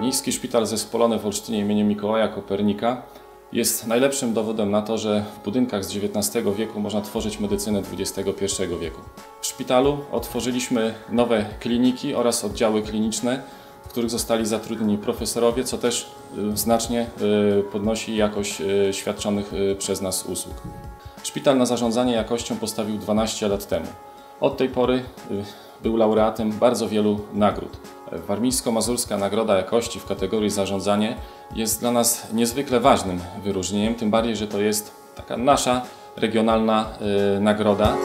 Miejski Szpital Zespolony w Olsztynie im. Mikołaja Kopernika jest najlepszym dowodem na to, że w budynkach z XIX wieku można tworzyć medycynę XXI wieku. W szpitalu otworzyliśmy nowe kliniki oraz oddziały kliniczne, w których zostali zatrudnieni profesorowie, co też y, znacznie y, podnosi jakość y, świadczonych przez nas usług. Szpital na zarządzanie jakością postawił 12 lat temu. Od tej pory był laureatem bardzo wielu nagród. Warmińsko-Mazurska Nagroda Jakości w kategorii zarządzanie jest dla nas niezwykle ważnym wyróżnieniem, tym bardziej, że to jest taka nasza regionalna y, nagroda.